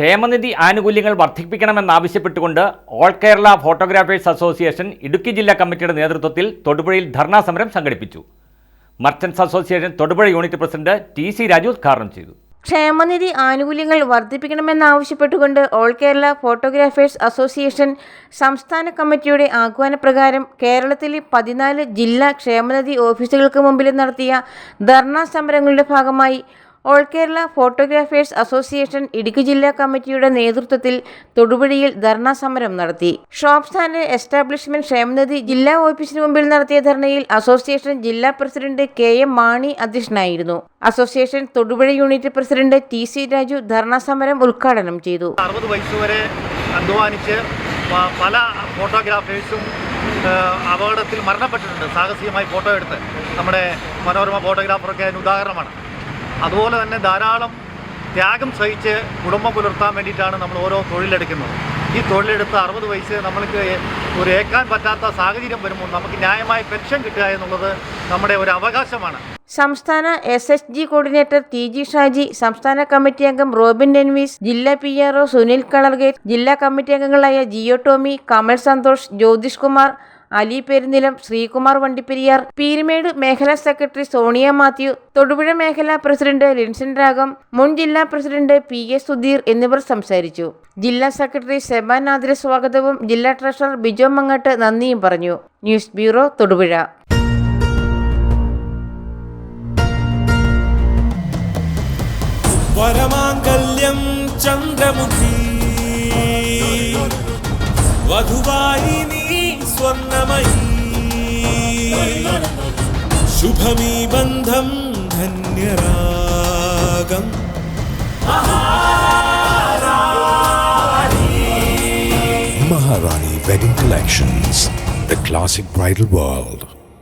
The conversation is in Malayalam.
ക്ഷേമനിധി ആനുകൂല്യങ്ങൾ വർദ്ധിപ്പിക്കണമെന്നാവശ്യപ്പെട്ടുകൊണ്ട് all Kerala photographers association Idukki ജില്ലാ കമ്മിറ്റിയുടെ നേതൃത്വത്തിൽ തൊടുപുഴയിൽ ധർണാ സമരം സംഘടിപ്പിച്ചു. Merchants association Thodupuzha unit president T C Raju ഉദ്ഘാടനം ചെയ്തു. ക്ഷേമനിധി ആനുകൂല്യങ്ങൾ വർദ്ധിപ്പിക്കണമെന്നാവശ്യപ്പെട്ടുകൊണ്ട് ഓൾ കേരള ഫോട്ടോഗ്രാഫേഴ്സ് അസോസിയേഷൻ സംസ്ഥാന കമ്മിറ്റിയുടെ ആഹ്വാനപ്രകാരം കേരളത്തിലെ പതിനാല് ജില്ലാ ക്ഷേമനിധി ഓഫീസുകൾക്ക് മുമ്പിൽ നടത്തിയ ധർണാ സമരങ്ങളുടെ ഭാഗമായി all Kerala photographers association Idukki ജില്ലാ കമ്മിറ്റിയുടെ നേതൃത്വത്തിൽ തൊടുപുഴയിൽ ധർണാ സമരം നടത്തി. ഷോപ്പ് ആൻഡ് എസ്റ്റാബ്ലിഷ്മെന്റ് ക്ഷേമനിധി ജില്ലാ ഓഫീസിന് മുമ്പിൽ നടത്തിയ ധർണയിൽ അസോസിയേഷൻ ജില്ലാ പ്രസിഡന്റ് കെ എം മാണി അധ്യക്ഷനായിരുന്നു. Association Thodupuzha unit president T C Raju dharna സമരം ഉദ്ഘാടനം ചെയ്തു. അറുപത് വയസ്സ് വരെ അധ്വാനിച്ച് പല ഫോട്ടോഗ്രാഫേഴ്സും അപകടത്തിൽ മരണപ്പെട്ടിട്ടുണ്ട്. സാഹസികമായി ഫോട്ടോ എടുത്ത് നമ്മുടെ മനോരമ ഫോട്ടോഗ്രാഫറൊക്കെ അതിന് ഉദാഹരണമാണ്. അതുപോലെ തന്നെ ധാരാളം ത്യാഗം സഹിച്ച് കുടുംബം പുലർത്താൻ വേണ്ടിയിട്ടാണ് നമ്മൾ ഓരോ തൊഴിലെടുക്കുന്നത്. ഈ തൊഴിലെടുത്ത് അറുപത് വയസ്സ് നമ്മൾക്ക് ഒരു ഏക്കാൻ പറ്റാത്ത സാഹചര്യം വരുമ്പോൾ നമുക്ക് ന്യായമായ പെൻഷൻ കിട്ടുക എന്നുള്ളത് നമ്മുടെ ഒരു അവകാശമാണ്. സംസ്ഥാന S S G coordinator T G Shaji സംസ്ഥാന കമ്മിറ്റി അംഗം റോബിൻ ഡെൻവീസ് ജില്ലാ പി ആർ ഒ സുനിൽ കളർഗേറ്റ് ജില്ലാ കമ്മിറ്റി അംഗങ്ങളായ ജിയോ ടോമി കമൽ സന്തോഷ് ജ്യോതിഷ് കുമാർ അലി പെരുന്നിലം ശ്രീകുമാർ വണ്ടിപ്പെരിയാർ പീരുമേട് മേഖലാ സെക്രട്ടറി സോണിയ മാത്യു തൊടുപുഴ മേഖലാ പ്രസിഡന്റ് ലിൻസൻ രാഗം മുൻ ജില്ലാ പ്രസിഡന്റ് പി എ സുധീർ എന്നിവർ സംസാരിച്ചു. ജില്ലാ സെക്രട്ടറി സെബാൻ നാദിര സ്വാഗതവും ജില്ലാ ട്രഷറർ ബിജോ മങ്ങാട്ട് നന്ദിയും പറഞ്ഞു. News bureau Thodupuzha. വരമാംഗല്യം ചന്ദ്രമുഖി. വധുവായി സ്വർണമയി ശുഭമീ ബന്ധം ധന്യരാഗം Maharani Wedding Collections, the classic bridal world.